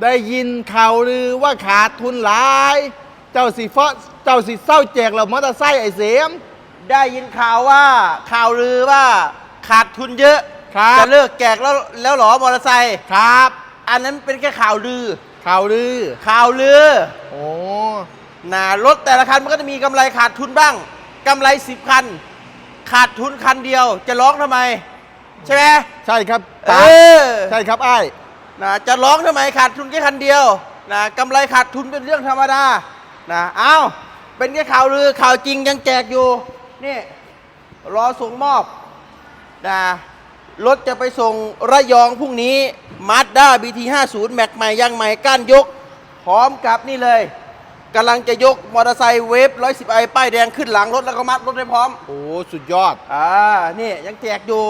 ได้ยินข่าวลือว่าขาดทุนหลาย เจ้าสิเฟาะเจ้าสิเศร้าแจกเรามอเตอร์ไซค์ไอ้เสียม ได้ยินข่าวว่าข่าวลือว่าขาดทุนเยอะครับ จะเลิกแจกแล้วแล้วเหรอมอเตอร์ไซค์ครับ อันนั้นเป็นแค่ข่าวลือ ข่าวลือ ข่าวลือโอ้นะรถแต่ละคันมันก็จะมีกำไรขาดทุนบ้างกำไรสิบคัน ขาดทุนคันเดียว จะร้องทำไม ใช่ไหมใช่ครับเอตาอ ใช่ครับไอ้าย นะจะร้องทำไมขาดทุนแค่คันเดียวนะกำไรขาดทุนเป็นเรื่องธรรมดานะเอาเป็นแค่ข่าวลือข่าวจริงยังแจกอยู่นี่รอส่งมอบนะรถจะไปส่งระยองพรุ่งนี้มาสด้า BT 50แม็กใหม่ยางใหม่ก้านยก พร้อมกับนี่เลยกำลังจะยกมอเตอร์ไซค์เวฟ110ไอป้ายแดงขึ้นหลังรถแล้วก็มัดรถให้พร้อม โอ้สุดยอด อ่า นี่ยังแจกอยู่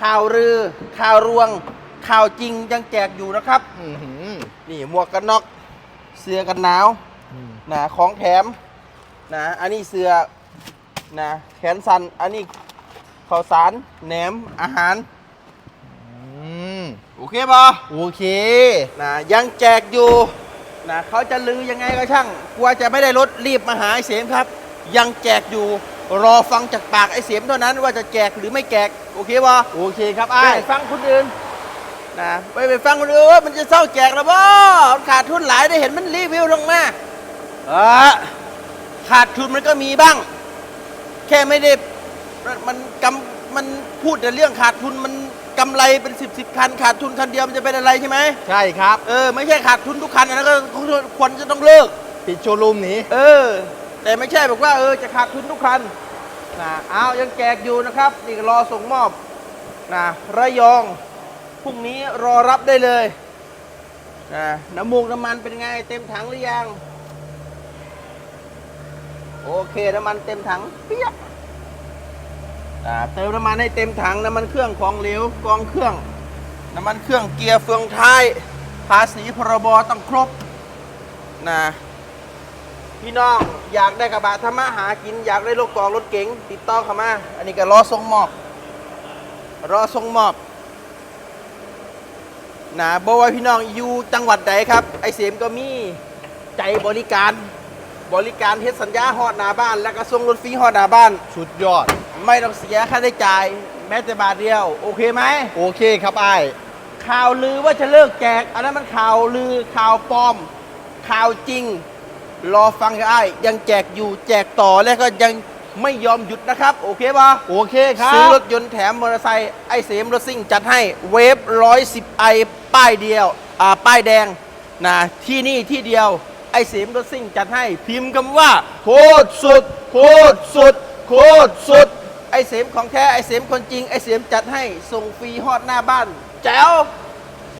ข่าวลือข่าวรวง ข่าวจริงยังแจกอยู่นะครับ อื้อหือนี่หมวกกันน็อกเสื้อกันหนาวอืมนะของแถมนะอันนี้เสื้อนะแขนสันอันนี้ข้าวสารแหนมอาหารอืมโอเคป่ะโอเคนะยังแจกอยู่นะเขาจะลือยังไงก็ช่างกลัวจะไม่ได้รถรีบมาหาไอ้เสียมครับ ยังแจกอยู่รอฟังจากปากไอ้เสียมเท่านั้นว่าจะแจกหรือไม่แจกโอเคป่ะโอเคครับไม่ไอ้ายไปฟังคนอื่น นะไปไปฟังคนอื่นว่ามันจะเศร้าแจกแล้วบ่ขาดทุนหลายได้เห็นมันรีวิวลงมาเออขาดทุนมันก็มีบ้าง แค่ไม่ได้มันกำมันพูดแต่เรื่องขาดทุนมันกำไรเป็นสิบสิบคัน ขาดทุนคันเดียวมันจะเป็นอะไรใช่ไหมใช่ครับ เออไม่ใช่ขาดทุนทุกคันอันนั้นก็ควรจะต้องเลิก ปิดโชว์รูมหนีเออ แต่ไม่ใช่บอกว่าเออจะขาดทุนทุกคันนะเอายังแจกอยู่นะครับ นี่ก็รอส่งมอบนะระยอง พรุ่งนี้รอรับได้เลยนะน้ำมูกน้ำมันเป็นไง เต็มถังหรือยัง โอเค น้ำมันเต็มถังเปียกเติมน้ำมันให้เต็มถังน้ำมันเครื่องของเหลวกองเครื่อง น้ำมันเครื่องเกียร์เฟืองท้าย ภาษีพรบต้องครบนะพี่น้องอยากได้กระบะทำมาหากิน อยากได้รถกองรถเก๋งติดต่อเข้ามา อันนี้ก็รอส่งมอบ รอส่งมอบ นะบอกว่าพี่น้องอยู่จังหวัดใดครับ ไอเสียมก็มีใจบริการ บริการเฮ็ดสัญญาฮอดหน้าบ้าน แล้วก็ส่งรถฟรีฮอดหน้าบ้าน สุดยอด ไม่ต้องเสียค่าใช้จ่าย แม้แต่บาทเดียว โอเคไหม โอเคครับไอ้ายข่าวลือว่าจะเลิกแจก อันนั้นมันข่าวลือข่าวปลอม ข่าวจริง รอฟังกันไอ้ยังแจกอยู่แจกต่อแล้วก็ยังไม่ยอมหยุดนะครับ โอเคปะโอเคครับซื้อรถยนต์แถมมอเตอร์ไซค์ไอเสมรถซิ่งจัดให้เวฟร้อยสิบไอ ป้ายเดียวอ่าป้ายแดงนะที่นี่ที่เดียวไอเสมรถซิ่งจัดให้พิมพ์คำว่า โคตรสุด โคตรสุด โคตรสุด ไอเสมของแท้ไอเสมคนจริงไอเสมจัดให้ส่งฟรีฮอดหน้าบ้าน แจ๋ว